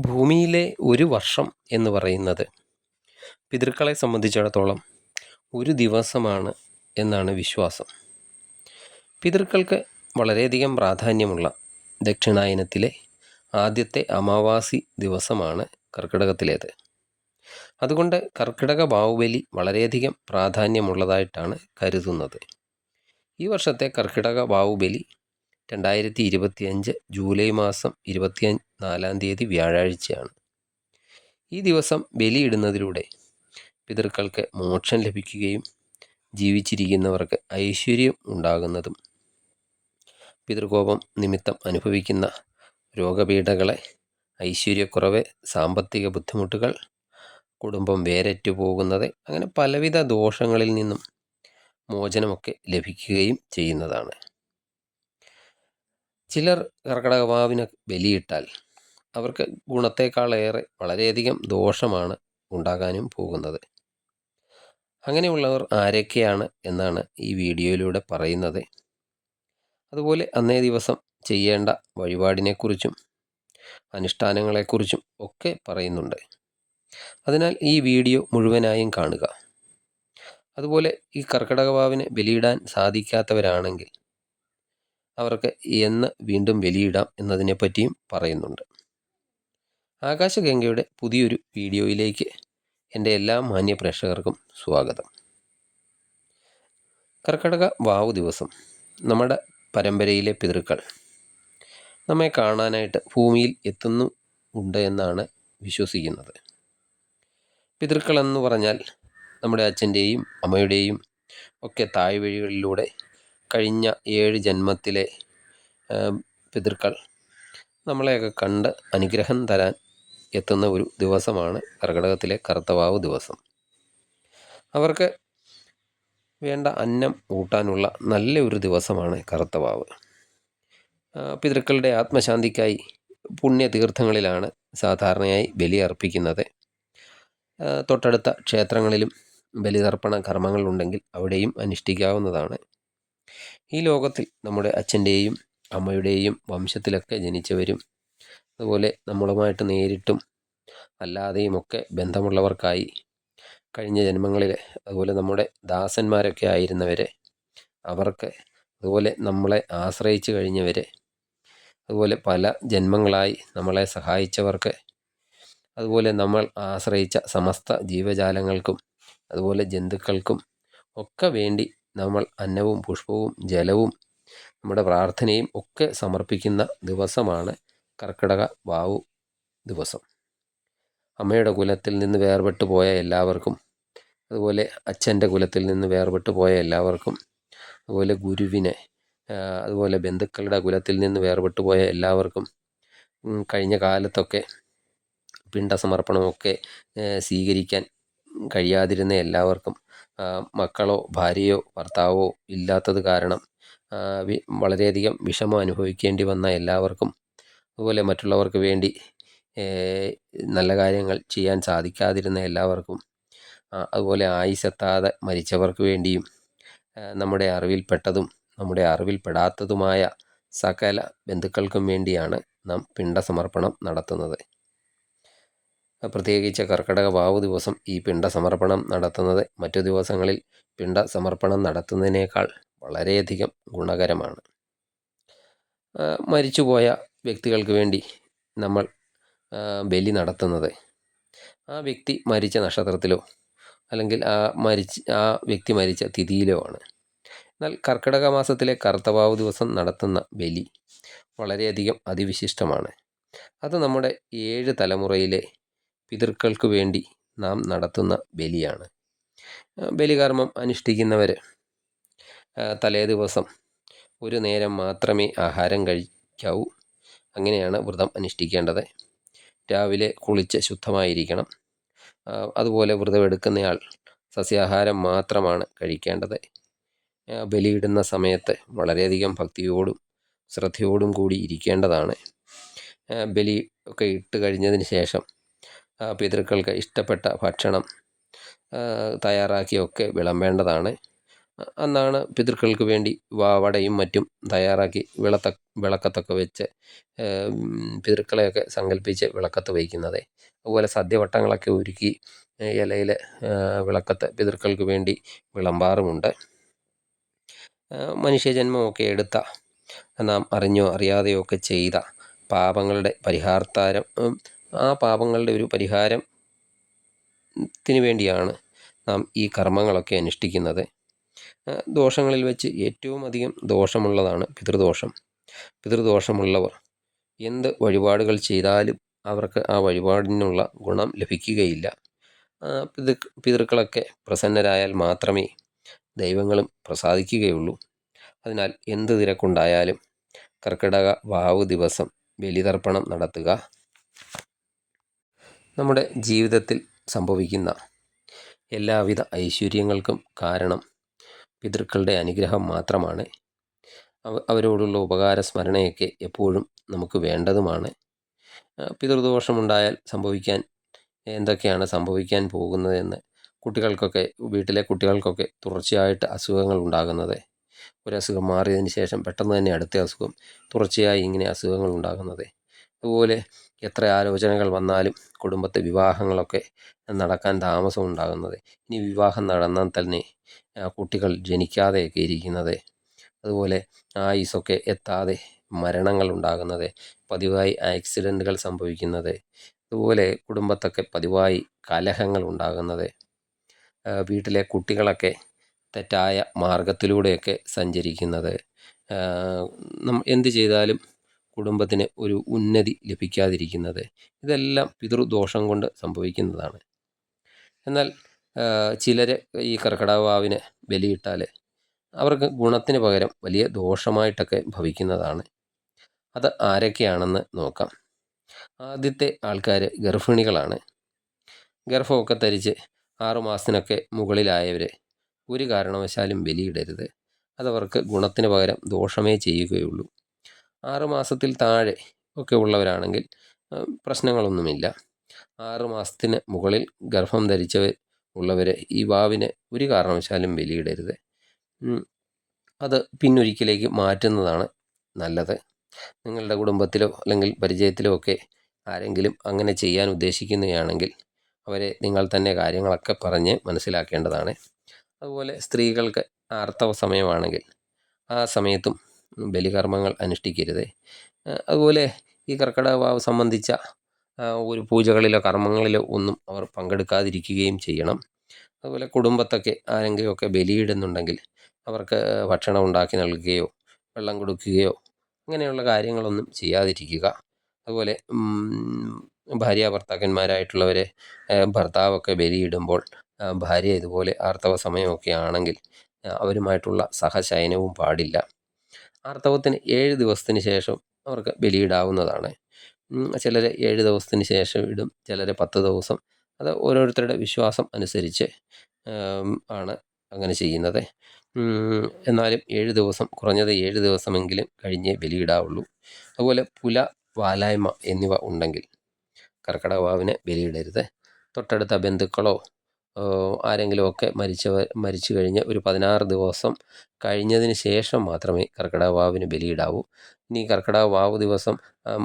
ഭൂമിയിലെ ഒരു വർഷം എന്ന് പറയുന്നത് പിതൃക്കളെ സംബന്ധിച്ചിടത്തോളം ഒരു ദിവസമാണ് എന്നാണ് വിശ്വാസം. പിതൃക്കൾക്ക് വളരെയധികം പ്രാധാന്യമുള്ള ദക്ഷിണായനത്തിലെ ആദ്യത്തെ അമാവാസി ദിവസമാണ് കർക്കിടകത്തിലേത്. അതുകൊണ്ട് കർക്കിടക ബാഹുബലി വളരെയധികം പ്രാധാന്യമുള്ളതായിട്ടാണ് കരുതുന്നത്. ഈ വർഷത്തെ കർക്കിടക ബാഹുബലി രണ്ടായിരത്തി ഇരുപത്തിയഞ്ച് ജൂലൈ മാസം ഇരുപത്തി നാലാം തീയതി വ്യാഴാഴ്ചയാണ്. ഈ ദിവസം ബലിയിടുന്നതിലൂടെ പിതൃക്കൾക്ക് മോക്ഷം ലഭിക്കുകയും ജീവിച്ചിരിക്കുന്നവർക്ക് ഐശ്വര്യം ഉണ്ടാകുന്നതും പിതൃകോപം നിമിത്തം അനുഭവിക്കുന്ന രോഗപീഠകളെ ഐശ്വര്യക്കുറവ് സാമ്പത്തിക ബുദ്ധിമുട്ടുകൾ കുടുംബം വേരറ്റു പോകുന്നത് അങ്ങനെ പലവിധ ദോഷങ്ങളിൽ നിന്നും മോചനമൊക്കെ ലഭിക്കുകയും ചെയ്യുന്നതാണ്. ചിലർ കർക്കിടകവാവിന് ബലിയിട്ടാൽ അവർക്ക് ഗുണത്തേക്കാളേറെ വളരെയധികം ദോഷമാണ് ഉണ്ടാകാനും പോകുന്നത്. അങ്ങനെയുള്ളവർ ആരൊക്കെയാണ് എന്നാണ് ഈ വീഡിയോയിലൂടെ പറയുന്നത്. അതുപോലെ അന്നേ ദിവസം ചെയ്യേണ്ട വഴിപാടിനെക്കുറിച്ചും അനുഷ്ഠാനങ്ങളെക്കുറിച്ചും ഒക്കെ പറയുന്നുണ്ട്. അതിനാൽ ഈ വീഡിയോ മുഴുവനായും കാണുക. അതുപോലെ ഈ കർക്കിടകവാവിന് ബലിയിടാൻ സാധിക്കാത്തവരാണെങ്കിൽ അവർക്ക് എന്ന് വീണ്ടും വെലിയിടാം എന്നതിനെപ്പറ്റിയും പറയുന്നുണ്ട്. ആകാശഗംഗയുടെ പുതിയൊരു വീഡിയോയിലേക്ക് എന്റെ എല്ലാ മാന്യ പ്രേക്ഷകർക്കും സ്വാഗതം. കർക്കടക വാവ് ദിവസം നമ്മുടെ പരമ്പരയിലെ പിതൃക്കൾ. നമ്മെ കാണാനായിട്ട് ഭൂമിയിൽ എത്തുന്നു ഉണ്ട് എന്നാണ് വിശ്വസിക്കുന്നത്. പിതൃക്കൾ എന്ന് പറഞ്ഞാൽ നമ്മുടെ അച്ഛന്റെയും അമ്മയുടെയും ഒക്കെ താഴ്വഴികളിലൂടെ കഴിഞ്ഞ ഏഴ് ജന്മത്തിലെ പിതൃക്കൾ. നമ്മളെയൊക്കെ കണ്ട് അനുഗ്രഹം തരാൻ എത്തുന്ന ഒരു ദിവസമാണ് കർക്കിടകത്തിലെ കറുത്തവാവ് ദിവസം. അവർക്ക് വേണ്ട അന്നം ഊട്ടാനുള്ള നല്ല ഒരു ദിവസമാണ് കറുത്തവാവ്. പിതൃക്കളുടെ ആത്മശാന്തിക്കായി പുണ്യതീർത്ഥങ്ങളിലാണ് സാധാരണയായി ബലി അർപ്പിക്കുന്നത്. തൊട്ടടുത്ത ക്ഷേത്രങ്ങളിലും ബലിതർപ്പണ കർമ്മങ്ങളുണ്ടെങ്കിൽ അവിടെയും അനുഷ്ഠിക്കാവുന്നതാണ്. ഈ ലോകത്തിൽ നമ്മുടെ അച്ഛന്റെയും അമ്മയുടെയും വംശത്തിലൊക്കെ ജനിച്ചവരും അതുപോലെ നമ്മളുമായിട്ട് നേരിട്ടും അല്ലാതെയും ഒക്കെ ബന്ധമുള്ളവർക്കായി കഴിഞ്ഞ ജന്മങ്ങളിൽ അതുപോലെ നമ്മുടെ ദാസന്മാരൊക്കെ ആയിരുന്നവരെ അവർക്ക് അതുപോലെ നമ്മളെ ആശ്രയിച്ച് കഴിഞ്ഞവരെ അതുപോലെ പല ജന്മങ്ങളായി നമ്മളെ സഹായിച്ചവർക്ക് അതുപോലെ നമ്മൾ ആശ്രയിച്ച സമസ്ത ജീവജാലങ്ങൾക്കും അതുപോലെ ജന്തുക്കൾക്കും ഒക്കെ വേണ്ടി നമ്മൾ അന്നവും പുഷ്പവും ജലവും നമ്മുടെ പ്രാർത്ഥനയും ഒക്കെ സമർപ്പിക്കുന്ന ദിവസമാണ് കർക്കിടക വാവു ദിവസം. അമ്മയുടെ കുലത്തിൽ നിന്ന് വേർപെട്ടു പോയ എല്ലാവർക്കും അതുപോലെ അച്ഛന്റെ കുലത്തിൽ നിന്ന് വേർപെട്ടു പോയ എല്ലാവർക്കും അതുപോലെ ഗുരുവിനെ അതുപോലെ ബന്ധുക്കളുടെ കുലത്തിൽ നിന്ന് വേർപെട്ടു പോയ എല്ലാവർക്കും കഴിഞ്ഞ കാലത്തൊക്കെ പിണ്ടസമർപ്പണമൊക്കെ സ്വീകരിക്കാൻ കഴിയാതിരുന്ന എല്ലാവർക്കും മക്കളോ ഭാര്യയോ ഭർത്താവോ ഇല്ലാത്തത് കാരണം വളരെയധികം വിഷമം അനുഭവിക്കേണ്ടി വന്ന എല്ലാവർക്കും അതുപോലെ മറ്റുള്ളവർക്ക് വേണ്ടി നല്ല കാര്യങ്ങൾ ചെയ്യാൻ സാധിക്കാതിരുന്ന എല്ലാവർക്കും അതുപോലെ ആയുസെത്താതെ മരിച്ചവർക്ക് വേണ്ടിയും നമ്മുടെ അറിവിൽപ്പെട്ടതും നമ്മുടെ അറിവിൽപ്പെടാത്തതുമായ സകല ബന്ധുക്കൾക്കും വേണ്ടിയാണ് നാം പിണ്ടസമർപ്പണം നടത്തുന്നത്. പ്രത്യേകിച്ച് കർക്കിടക വാവു ദിവസം ഈ പിണ്ട സമർപ്പണം നടത്തുന്നത് മറ്റു ദിവസങ്ങളിൽ പിണ്ട സമർപ്പണം നടത്തുന്നതിനേക്കാൾ വളരെയധികം ഗുണകരമാണ്. മരിച്ചുപോയ വ്യക്തികൾക്ക് വേണ്ടി നമ്മൾ ബലി നടത്തുന്നത്. ആ വ്യക്തി മരിച്ച നക്ഷത്രത്തിലോ അല്ലെങ്കിൽ ആ മരിച്ച ആ വ്യക്തി മരിച്ച തിഥിയിലോ ആണ്. എന്നാൽ കർക്കിടക മാസത്തിലെ കർത്തവാവ് ദിവസം നടത്തുന്ന ബലി വളരെയധികം അതിവിശിഷ്ടമാണ്. അത് നമ്മുടെ ഏഴ് തലമുറയിലെ പിതൃക്കൾക്ക് വേണ്ടി നാം നടത്തുന്ന ബലിയാണ്. ബലികർമ്മം അനുഷ്ഠിക്കുന്നവർ തലേ ദിവസം ഒരു നേരം മാത്രമേ ആഹാരം കഴിക്കാവൂ. അങ്ങനെയാണ് വ്രതം അനുഷ്ഠിക്കേണ്ടത്. രാവിലെ കുളിച്ച് ശുദ്ധമായിരിക്കണം. അതുപോലെ വ്രതമെടുക്കുന്നയാൾ സസ്യാഹാരം മാത്രമാണ് കഴിക്കേണ്ടത്. ബലിയിടുന്ന സമയത്ത് വളരെയധികം ഭക്തിയോടും ശ്രദ്ധയോടും കൂടി ഇരിക്കേണ്ടതാണ്. ബലി ഒക്കെ ഇട്ട് കഴിഞ്ഞതിന് ശേഷം പിതൃക്കൾക്ക് ഇഷ്ടപ്പെട്ട ഭക്ഷണം തയ്യാറാക്കിയൊക്കെ വിളമ്പേണ്ടതാണ്. അന്നാണ് പിതൃക്കൾക്ക് വേണ്ടി വടയും മറ്റും തയ്യാറാക്കി വിളത്ത വിളക്കത്തൊക്കെ വെച്ച് പിതൃക്കളെയൊക്കെ സങ്കല്പിച്ച് വിളക്കത്ത് വയ്ക്കുന്നത്. അതുപോലെ സദ്യവട്ടങ്ങളൊക്കെ ഒരുക്കി ഇലയിൽ വിളക്കത്ത് പിതൃക്കൾക്ക് വേണ്ടി വിളമ്പാറുമുണ്ട്. മനുഷ്യജന്മമൊക്കെ എടുത്ത നാം അറിഞ്ഞോ അറിയാതെയോ ഒക്കെ ചെയ്ത പാപങ്ങളുടെ പരിഹാരത്താരം ഉം, ആ പാപങ്ങളുടെ ഒരു പരിഹാരം ത്തിന് വേണ്ടിയാണ് നാം ഈ കർമ്മങ്ങളൊക്കെ അനുഷ്ഠിക്കുന്നത്. ദോഷങ്ങളിൽ വെച്ച് ഏറ്റവും അധികം ദോഷമുള്ളതാണ് പിതൃദോഷം. പിതൃദോഷമുള്ളവർ എന്ത് വഴിപാടുകൾ ചെയ്താലും അവർക്ക് ആ വഴിപാടിനുള്ള ഗുണം ലഭിക്കുകയില്ല. പിതൃ പിതൃക്കളൊക്കെ പ്രസന്നരായാൽ മാത്രമേ ദൈവങ്ങളും പ്രസാദിക്കുകയുള്ളൂ. അതിനാൽ എന്ത് തിരക്കുണ്ടായാലും കർക്കിടക വാവ് ദിവസം ബലിതർപ്പണം നടത്തുക. നമ്മുടെ ജീവിതത്തിൽ സംഭവിക്കുന്ന എല്ലാവിധ ഐശ്വര്യങ്ങൾക്കും കാരണം പിതൃക്കളുടെ അനുഗ്രഹം മാത്രമാണ്. അവ അവരോടുള്ള ഉപകാര സ്മരണയൊക്കെ എപ്പോഴും നമുക്ക് വേണ്ടതുമാണ്. പിതൃദോഷമുണ്ടായാൽ സംഭവിക്കാൻ എന്തൊക്കെയാണ് സംഭവിക്കാൻ പോകുന്നതെന്ന് കുട്ടികൾക്കൊക്കെ വീട്ടിലെ കുട്ടികൾക്കൊക്കെ തുടർച്ചയായിട്ട് അസുഖങ്ങൾ ഉണ്ടാകുന്നത്. ഒരു അസുഖം മാറിയതിന് ശേഷം പെട്ടെന്ന് തന്നെ അടുത്ത അസുഖം തുടർച്ചയായി ഇങ്ങനെ അസുഖങ്ങൾ ഉണ്ടാകുന്നത്. അതുപോലെ എത്ര ആലോചനകൾ വന്നാലും കുടുംബത്തെ വിവാഹങ്ങളൊക്കെ നടക്കാൻ താമസം ഉണ്ടാകുന്നത് ഇനി വിവാഹം നടന്നാൽ തന്നെ കുട്ടികൾ ജനിക്കാതെയൊക്കെ ഇരിക്കുന്നത്. അതുപോലെ ആയുസൊക്കെ എത്താതെ മരണങ്ങൾ ഉണ്ടാകുന്നത്. പതിവായി ആക്സിഡന്റുകൾ സംഭവിക്കുന്നത്. അതുപോലെ കുടുംബത്തൊക്കെ പതിവായി കലഹങ്ങൾ ഉണ്ടാകുന്നത്. വീട്ടിലെ കുട്ടികളൊക്കെ തെറ്റായ മാർഗത്തിലൂടെയൊക്കെ സഞ്ചരിക്കുന്നത്. എന്ത് ചെയ്താലും കുടുംബത്തിന് ഒരു ഉന്നതി ലഭിക്കാതിരിക്കുന്നത്. ഇതെല്ലാം പിതൃദോഷം കൊണ്ട് സംഭവിക്കുന്നതാണ്. എന്നാൽ ചിലർ ഈ കർക്കിടകാവിനെ ബലിയിട്ടാൽ അവർക്ക് ഗുണത്തിന് പകരം വലിയ ദോഷമായിട്ടൊക്കെ ഭവിക്കുന്നതാണ്. അത് ആരൊക്കെയാണെന്ന് നോക്കാം. ആദ്യത്തെ ആൾക്കാർ ഗർഭിണികളാണ്. ഗർഭമൊക്കെ ധരിച്ച് ആറുമാസത്തിനൊക്കെ മുകളിലായവർ ഒരു കാരണവശാലും ബലിയിടരുത്. അതവർക്ക് ഗുണത്തിന് പകരം ദോഷമേ ചെയ്യുകയുള്ളൂ. ആറുമാസത്തിൽ താഴെ ഒക്കെ ഉള്ളവരാണെങ്കിൽ പ്രശ്നങ്ങളൊന്നുമില്ല. ആറ് മാസത്തിന് മുകളിൽ ഗർഭം ധരിച്ചവർ ഉള്ളവരെ ഈ വാവിനെ ഒരു കാരണവശാലും ബലിയിടരുത്. അത് പിന്നൊരിക്കലേക്ക് മാറ്റുന്നതാണ് നല്ലത്. നിങ്ങളുടെ കുടുംബത്തിലോ അല്ലെങ്കിൽ പരിചയത്തിലോ ഒക്കെ ആരെങ്കിലും അങ്ങനെ ചെയ്യാൻ ഉദ്ദേശിക്കുന്നതാണെങ്കിൽ അവരെ നിങ്ങൾ തന്നെ കാര്യങ്ങളൊക്കെ പറഞ്ഞ് മനസ്സിലാക്കേണ്ടതാണ്. അതുപോലെ സ്ത്രീകൾക്ക് ആർത്തവ സമയമാണെങ്കിൽ ആ സമയത്തും ബലികർമ്മങ്ങൾ അനുഷ്ഠിക്കരുത്. അതുപോലെ ഈ കർക്കിടക വാവ് സംബന്ധിച്ച ഒരു പൂജകളിലോ കർമ്മങ്ങളിലോ ഒന്നും അവർ പങ്കെടുക്കാതിരിക്കുകയും ചെയ്യണം. അതുപോലെ കുടുംബത്തൊക്കെ ആരെങ്കിലുമൊക്കെ ബലിയിടുന്നുണ്ടെങ്കിൽ അവർക്ക് ഭക്ഷണം ഉണ്ടാക്കി നൽകുകയോ വെള്ളം കൊടുക്കുകയോ അങ്ങനെയുള്ള കാര്യങ്ങളൊന്നും ചെയ്യാതിരിക്കുക. അതുപോലെ ഭാര്യ ഭർത്താക്കന്മാരായിട്ടുള്ളവരെ ഭർത്താവൊക്കെ ബലിയിടുമ്പോൾ ഭാര്യ ഇതുപോലെ ആർത്തവ സമയമൊക്കെ ആണെങ്കിൽ അവരുമായിട്ടുള്ള സഹശയനവും പാടില്ല. ആർത്തവത്തിന് ഏഴ് ദിവസത്തിന് ശേഷം അവർക്ക് ബലിയിടാവുന്നതാണ്. ചിലർ ഏഴ് ദിവസത്തിന് ശേഷം ഇടും ചിലർ പത്ത് ദിവസം. അത് ഓരോരുത്തരുടെ വിശ്വാസം അനുസരിച്ച് ആണ് അങ്ങനെ ചെയ്യുന്നത്. എന്നാലും ഏഴ് ദിവസം കുറഞ്ഞത് ഏഴ് ദിവസമെങ്കിലും കഴിഞ്ഞേ ബലിയിടാവുള്ളൂ. അതുപോലെ പുല വാലായ്മ എന്നിവ ഉണ്ടെങ്കിൽ കർക്കിടകവാവിന് ബലിയിടരുത്. തൊട്ടടുത്ത ബന്ധുക്കളോ ആരെങ്കിലുമൊക്കെ മരിച്ചവർ മരിച്ചു കഴിഞ്ഞ് ഒരു പതിനാറ് ദിവസം കഴിഞ്ഞതിന് ശേഷം മാത്രമേ കർക്കിടകവാവിന് ബലിയിടാവൂ. ഇനി കർക്കിടക വാവ് ദിവസം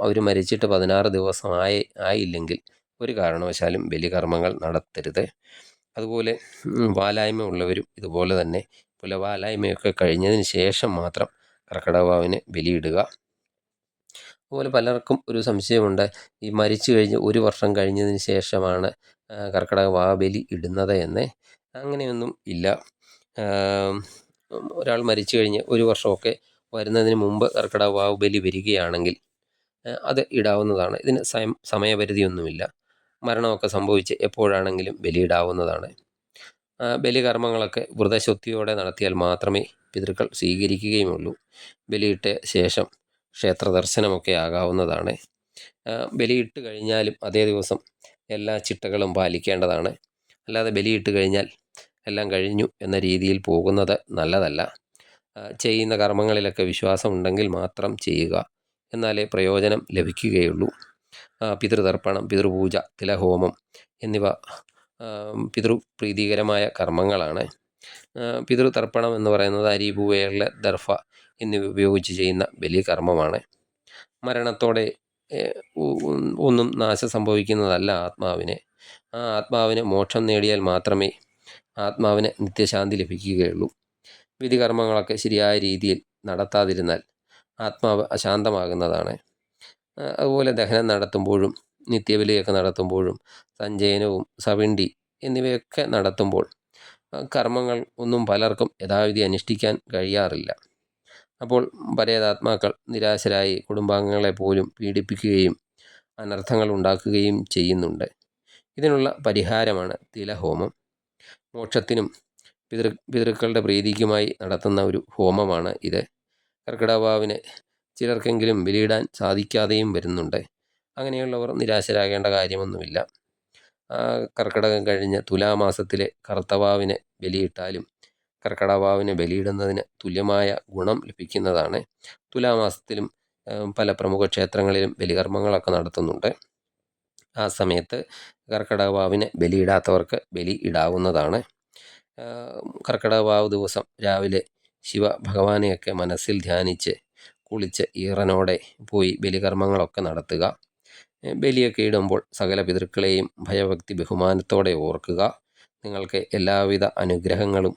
അവർ മരിച്ചിട്ട് പതിനാറ് ദിവസം ആയി ആയില്ലെങ്കിൽ ഒരു കാരണവശാലും ബലികർമ്മങ്ങൾ നടത്തരുത്. അതുപോലെ വാലായ്മ ഉള്ളവരും ഇതുപോലെ തന്നെ പുലവാലായ്മയൊക്കെ കഴിഞ്ഞതിന് ശേഷം മാത്രം കർക്കിടകവാവിന് ബലിയിടുക. അതുപോലെ പലർക്കും ഒരു സംശയമുണ്ട്. ഈ മരിച്ചു കഴിഞ്ഞ് ഒരു വർഷം കഴിഞ്ഞതിന് ശേഷമാണ് കർക്കിടക വാബലി ബലി ഇടുന്നത് എന്ന് അങ്ങനെയൊന്നും ഇല്ല. ഒരാൾ മരിച്ചു കഴിഞ്ഞ് ഒരു വർഷമൊക്കെ വരുന്നതിന് മുമ്പ് കർക്കിടക വാവുബലി വരികയാണെങ്കിൽ അത് ഇടാവുന്നതാണ്. ഇതിന് സമയം സമയപരിധിയൊന്നുമില്ല. മരണമൊക്കെ സംഭവിച്ച് എപ്പോഴാണെങ്കിലും ബലിയിടാവുന്നതാണ്. ബലികർമ്മങ്ങളൊക്കെ വ്രതശുദ്ധിയോടെ നടത്തിയാൽ മാത്രമേ പിതൃക്കൾ സ്വീകരിക്കുകയുമുള്ളൂ ബലിയിട്ട ശേഷം ക്ഷേത്ര ദർശനമൊക്കെ ആകാവുന്നതാണ് ബലിയിട്ട് കഴിഞ്ഞാലും അതേ ദിവസം എല്ലാ ചിട്ടകളും പാലിക്കേണ്ടതാണ്. അല്ലാതെ ബലിയിട്ട് കഴിഞ്ഞാൽ എല്ലാം കഴിഞ്ഞു എന്ന രീതിയിൽ പോകുന്നത് നല്ലതല്ല. ചെയ്യുന്ന കർമ്മങ്ങളിലൊക്കെ വിശ്വാസം ഉണ്ടെങ്കിൽ മാത്രം ചെയ്യുക എന്നാലേ പ്രയോജനം ലഭിക്കുകയുള്ളൂ. പിതൃതർപ്പണം പിതൃപൂജ തിലഹോമം എന്നിവ പിതൃപ്രീതികരമായ കർമ്മങ്ങളാണ്. പിതൃതർപ്പണം എന്ന് പറയുന്നത് അരി പൂവേള ദർഫ എന്നിവ ഉപയോഗിച്ച് ചെയ്യുന്ന ബലി കർമ്മമാണ് മരണത്തോടെ ഒന്നും നാശം സംഭവിക്കുന്നതല്ല ആത്മാവിനെ. ആ ആത്മാവിന് മോക്ഷം നേടിയാൽ മാത്രമേ ആത്മാവിന് നിത്യശാന്തി ലഭിക്കുകയുള്ളൂ. വിധികർമ്മങ്ങളൊക്കെ ശരിയായ രീതിയിൽ നടത്താതിരുന്നാൽ ആത്മാവ് അശാന്തമാകുന്നതാണ്. അതുപോലെ ദഹനം നടത്തുമ്പോഴും നിത്യബലിയൊക്കെ നടത്തുമ്പോഴും സഞ്ചയനവും സവിണ്ടി എന്നിവയൊക്കെ നടത്തുമ്പോൾ കർമ്മങ്ങൾ ഒന്നും പലർക്കും യഥാവിധി അനുഷ്ഠിക്കാൻ കഴിയാറില്ല. അപ്പോൾ പരേതാത്മാക്കൾ നിരാശരായി കുടുംബാംഗങ്ങളെ പോലും പീഡിപ്പിക്കുകയും അനർത്ഥങ്ങൾ ഉണ്ടാക്കുകയും ചെയ്യുന്നുണ്ട്. ഇതിനുള്ള പരിഹാരമാണ് തിലഹോമം. മോക്ഷത്തിനും പിതൃ പിതൃക്കളുടെ പ്രീതിക്കുമായി നടത്തുന്ന ഒരു ഹോമമാണ് ഇത്. കർക്കിടകവാവിന് ചിലർക്കെങ്കിലും ബലിയിടാൻ സാധിക്കാതെയും വരുന്നുണ്ട്. അങ്ങനെയുള്ളവർ നിരാശരാകേണ്ട കാര്യമൊന്നുമില്ല. കർക്കിടകം കഴിഞ്ഞ് തുലാമാസത്തിലെ കർത്തവാവിനെ ബലിയിട്ടാലും കർക്കിടകവാവിന് ബലിയിടുന്നതിന് തുല്യമായ ഗുണം ലഭിക്കുന്നതാണ്. തുലാമാസത്തിലും പല പ്രമുഖ ക്ഷേത്രങ്ങളിലും ബലികർമ്മങ്ങളൊക്കെ നടത്തുന്നുണ്ട്. ആ സമയത്ത് കർക്കിടകവാവിന് ബലിയിടാത്തവർക്ക് ബലി ഇടാവുന്നതാണ്. ആ, ദിവസം രാവിലെ ശിവ ഭഗവാനെയൊക്കെ മനസ്സിൽ ധ്യാനിച്ച് കുളിച്ച് ഈറനോടെ പോയി ബലികർമ്മങ്ങളൊക്കെ നടത്തുക. ബലിയൊക്കെ ഇടുമ്പോൾ സകല പിതൃക്കളെയും ഭയഭക്തി ബഹുമാനത്തോടെ ഓർക്കുക. നിങ്ങൾക്ക് എല്ലാവിധ അനുഗ്രഹങ്ങളും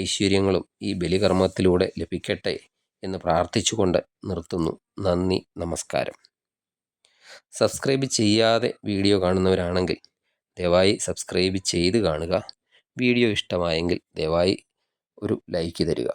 ഐശ്വര്യങ്ങളും ഈ ബലികർമ്മത്തിലൂടെ ലഭിക്കട്ടെ എന്ന് പ്രാർത്ഥിച്ചുകൊണ്ട് നിർത്തുന്നു. നന്ദി നമസ്കാരം. സബ്സ്ക്രൈബ് ചെയ്യാതെ വീഡിയോ കാണുന്നവരാണെങ്കിൽ ദയവായി സബ്സ്ക്രൈബ് ചെയ്ത് കാണുക. വീഡിയോ ഇഷ്ടമായെങ്കിൽ ദയവായി ഒരു ലൈക്ക് തരിക.